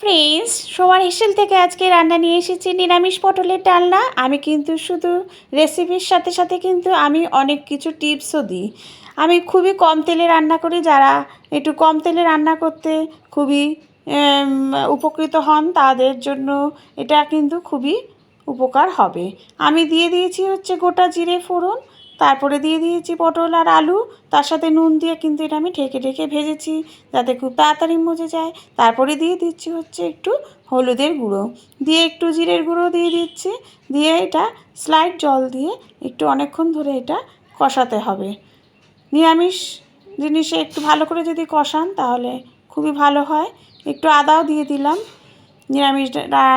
Friends সোমার হেসেল থেকে আজকে রান্না নিয়ে এসেছি নিরামিষ পটলের ডালনা। আমি কিন্তু শুধু রেসিপির সাথে সাথে কিন্তু আমি অনেক কিছু টিপসও দিই। আমি খুবই কম তেলে রান্না করি, যারা একটু কম তেলে রান্না করতে খুবই উপকৃত হন, তাদের জন্য এটা কিন্তু খুবই উপকার হবে। আমি দিয়ে দিয়েছি হচ্ছে গোটা জিরে ফোড়ন তারপরে দিয়ে দিয়েছি পটল আর আলু। তার সাথে নুন দিয়ে কিন্তু এটা আমি ঢেকে ঢেকে ভেজেছি যাতে খুব তাড়াতাড়ি মজে যায়। তারপরে দিয়ে দিচ্ছি হচ্ছে একটু হলুদের গুঁড়ো। দিয়ে একটু জিরের গুঁড়ো দিয়ে দিচ্ছি। দিয়ে এটা স্লাইড জল দিয়ে একটু অনেকক্ষণ ধরে এটা কষাতে হবে। নিরামিষ জিনিসে একটু ভালো করে যদি কষান তাহলে খুবই ভালো হয়। একটু আদাও দিয়ে দিলাম। নিরামিষ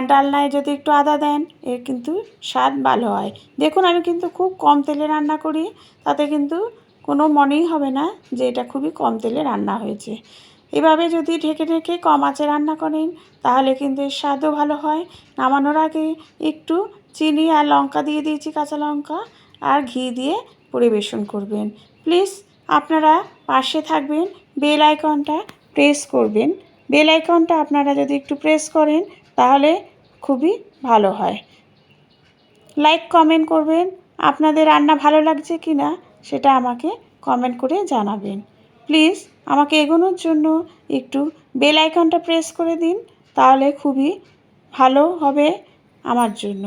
ডালনায় যদি একটু আদা দেন, এর কিন্তু স্বাদ ভালো হয়। দেখুন, আমি কিন্তু খুব কম তেলে রান্না করি, তাতে কিন্তু কোনো মনেই হবে না যে এটা খুবই কম তেলে রান্না হয়েছে। এভাবে যদি ঢেকে ঢেকে কম আঁচে রান্না করেন, তাহলে কিন্তু এর স্বাদও ভালো হয়। নামানোর আগে একটু চিনি আর লঙ্কা দিয়ে দিয়েছি কাঁচা লঙ্কা, আর ঘি দিয়ে পরিবেশন করবেন। প্লিজ, আপনারা পাশে থাকবেন, বেল আইকনটা প্রেস করবেন। বেল আইকনটা আপনারা যদি একটু প্রেস করেন, তাহলে খুবই ভালো হয়। লাইক, কমেন্ট করবেন, আপনাদের রান্না ভালো লাগছে কি না, সেটা আমাকে কমেন্ট করে জানাবেন। প্লিজ, আমাকে এগোনোর জন্য একটু বেল আইকনটা প্রেস করে দিন, তাহলে খুবই ভালো হবে আমার জন্য।